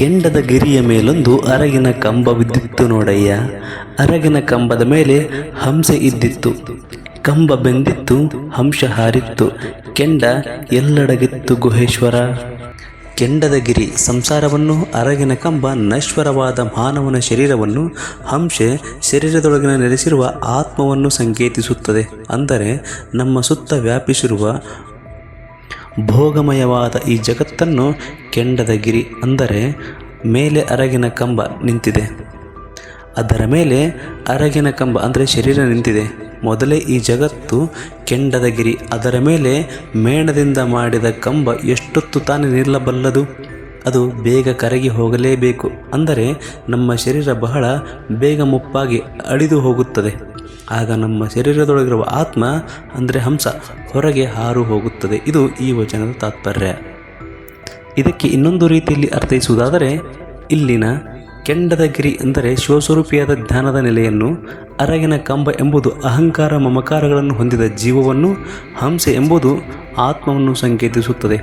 ಕೆಂಡದ ಗಿರಿಯ ಮೇಲೊಂದು ಅರಗಿನ ಕಂಬವಿದ್ದಿತ್ತು ನೋಡಯ್ಯ. ಅರಗಿನ ಕಂಬದ ಮೇಲೆ ಹಂಸೆ ಇದ್ದಿತ್ತು. ಕಂಬ ಬೆಂದಿತ್ತು, ಹಂಸ ಹಾರಿತ್ತು. ಕೆಂಡ ಎಲ್ಲಡಗಿತ್ತು ಗುಹೇಶ್ವರ. ಕೆಂಡದ ಗಿರಿ ಸಂಸಾರವನ್ನು, ಅರಗಿನ ಕಂಬ ನಶ್ವರವಾದ ಮಾನವನ ಶರೀರವನ್ನು, ಹಂಸೆ ಶರೀರದೊಳಗಿನ ನೆಲೆಸಿರುವ ಆತ್ಮವನ್ನು ಸಂಕೇತಿಸುತ್ತದೆ. ಅಂದರೆ ನಮ್ಮ ಸುತ್ತ ವ್ಯಾಪಿಸಿರುವ ಭೋಗಮಯವಾದ ಈ ಜಗತ್ತನ್ನು ಕೆಂಡದ ಗಿರಿ ಅಂದರೆ ಮೇಲೆ ಅರಗಿನ ಕಂಬ ನಿಂತಿದೆ. ಅದರ ಮೇಲೆ ಅರಗಿನ ಕಂಬ ಅಂದರೆ ಶರೀರ ನಿಂತಿದೆ. ಮೊದಲೇ ಈ ಜಗತ್ತು ಕೆಂಡದ ಗಿರಿ, ಅದರ ಮೇಲೆ ಮೇಣದಿಂದ ಮಾಡಿದ ಕಂಬ ಎಷ್ಟೊತ್ತು ತಾನೇ ನಿಲ್ಲಬಲ್ಲದು? ಅದು ಬೇಗ ಕರಗಿ ಹೋಗಲೇಬೇಕು. ಅಂದರೆ ನಮ್ಮ ಶರೀರ ಬಹಳ ಬೇಗ ಮುಪ್ಪಾಗಿ ಅಳಿದು ಹೋಗುತ್ತದೆ. ಆಗ ನಮ್ಮ ಶರೀರದೊಳಗಿರುವ ಆತ್ಮ, ಅಂದರೆ ಹಂಸ, ಹೊರಗೆ ಹಾರು ಹೋಗುತ್ತದೆ. ಇದು ಈ ವಚನದ ತಾತ್ಪರ್ಯ. ಇದಕ್ಕೆ ಇನ್ನೊಂದು ರೀತಿಯಲ್ಲಿ ಅರ್ಥೈಸುವುದಾದರೆ, ಇಲ್ಲಿನ ಕೆಂಡದ ಗಿರಿ ಅಂದರೆ ಶಿವಸ್ವರೂಪಿಯಾದ ಧ್ಯಾನದ ನೆಲೆಯನ್ನು, ಅರಗಿನ ಕಂಬ ಎಂಬುದು ಅಹಂಕಾರ ಮಮಕಾರಗಳನ್ನು ಹೊಂದಿದ ಜೀವವನ್ನು, ಹಂಸೆ ಎಂಬುದು ಆತ್ಮವನ್ನು ಸಂಕೇತಿಸುತ್ತದೆ.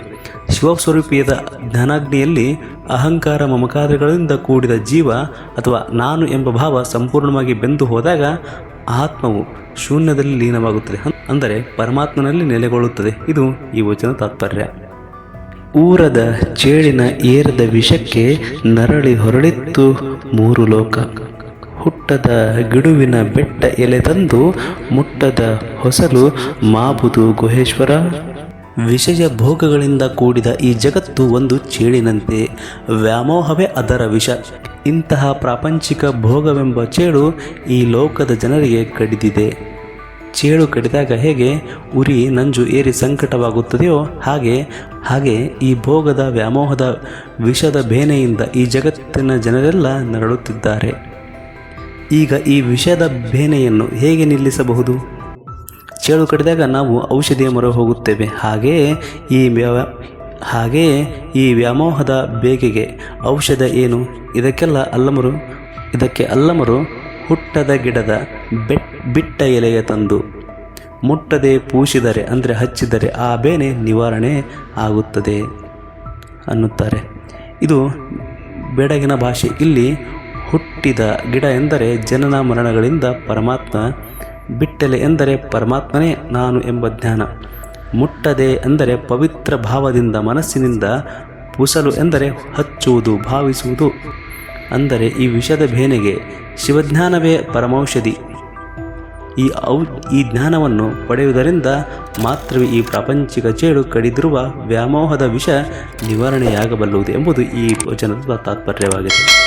ಶಿವಸ್ವರೂಪಿಯಾದ ಜ್ಞಾನಾಗ್ನಿಯಲ್ಲಿ ಅಹಂಕಾರ ಮಮಕಾರಗಳಿಂದ ಕೂಡಿದ ಜೀವ ಅಥವಾ ನಾನು ಎಂಬ ಭಾವ ಸಂಪೂರ್ಣವಾಗಿ ಬೆಂದು ಹೋದಾಗ ಆತ್ಮವು ಶೂನ್ಯದಲ್ಲಿ ಲೀನವಾಗುತ್ತದೆ ಅಂದರೆ ಪರಮಾತ್ಮನಲ್ಲಿ ನೆಲೆಗೊಳ್ಳುತ್ತದೆ. ಇದು ಈ ವಚನ ತಾತ್ಪರ್ಯ. ಊರದ ಚೇಳಿನ ಏರದ ವಿಷಕ್ಕೆ ನರಳಿ ಹೊರಳಿತ್ತು ಮೂರು ಲೋಕ. ಹುಟ್ಟದ ಗಿಡುವಿನ ಬೆಟ್ಟ ಎಲೆ ತಂದು ಮುಟ್ಟದ ಹೊಸಲು ಮಾಬುದು ಗುಹೇಶ್ವರ. ವಿಷಯ ಭೋಗಗಳಿಂದ ಕೂಡಿದ ಈ ಜಗತ್ತು ಒಂದು ಚೇಳಿನಂತೆ. ವ್ಯಾಮೋಹವೇ ಅದರ ವಿಷ. ಇಂತಹ ಪ್ರಾಪಂಚಿಕ ಭೋಗವೆಂಬ ಚೇಳು ಈ ಲೋಕದ ಜನರಿಗೆ ಕಡಿದಿದೆ. ಚೇಳು ಕಡಿದಾಗ ಹೇಗೆ ಉರಿ ನಂಜು ಏರಿ ಸಂಕಟವಾಗುತ್ತದೆಯೋ ಹಾಗೆ ಹಾಗೆ ಈ ಭೋಗದ ವ್ಯಾಮೋಹದ ವಿಷದ ಬೇನೆಯಿಂದ ಈ ಜಗತ್ತಿನ ಜನರೆಲ್ಲ ನರಳುತ್ತಿದ್ದಾರೆ. ಈಗ ಈ ವಿಷದ ಬೇನೆಯನ್ನು ಹೇಗೆ ನಿಲ್ಲಿಸಬಹುದು? ಚೇಳು ಕಡಿದಾಗ ನಾವು ಔಷಧಿಯ ಮೊರೆ ಹೋಗುತ್ತೇವೆ. ಹಾಗೆಯೇ ಈ ಹಾಗೆಯೇ ಈ ವ್ಯಾಮೋಹದ ಬೇಗೆಗೆ ಔಷಧ ಏನು? ಇದಕ್ಕೆಲ್ಲ ಅಲ್ಲಮರು, ಇದಕ್ಕೆ ಅಲ್ಲಮರು ಹುಟ್ಟದ ಗಿಡದ ಬೆಟ್, ಬಿಟ್ಟ ಎಲೆಯ ತಂದು ಮುಟ್ಟದೆ ಪೂಸಿದರೆ, ಅಂದರೆ ಹಚ್ಚಿದರೆ ಆ ಬೇನೆ ನಿವಾರಣೆ ಆಗುತ್ತದೆ ಅನ್ನುತ್ತಾರೆ. ಇದು ಬೆಡಗಿನ ಭಾಷೆ. ಇಲ್ಲಿ ಹುಟ್ಟಿದ ಗಿಡ ಎಂದರೆ ಜನನ ಮರಣಗಳಿಂದ ಪರಮಾತ್ಮ, ಬಿಟ್ಟಲೆ ಎಂದರೆ ಪರಮಾತ್ಮನೇ ನಾನು ಎಂಬ ಜ್ಞಾನ. ಮುಟ್ಟದೆ ಎಂದರೆ ಪವಿತ್ರ ಭಾವದಿಂದ ಮನಸ್ಸಿನಿಂದ ಪುಸಲು ಎಂದರೆ ಹಚ್ಚುವುದು, ಭಾವಿಸುವುದು. ಅಂದರೆ ಈ ವಿಷದ ಬೇನೆಗೆ ಶಿವಜ್ಞಾನವೇ ಪರಮೌಷಧಿ. ಈ ಔ, ಈ ಜ್ಞಾನವನ್ನು ಪಡೆಯುವುದರಿಂದ ಮಾತ್ರವೇ ಈ ಪ್ರಾಪಂಚಿಕ ಚೇಳು ಕಡಿದಿರುವ ವ್ಯಾಮೋಹದ ವಿಷ ನಿವಾರಣೆಯಾಗಬಲ್ಲುವುದು ಎಂಬುದು ಈ ವಚನದ ತಾತ್ಪರ್ಯವಾಗಿದೆ.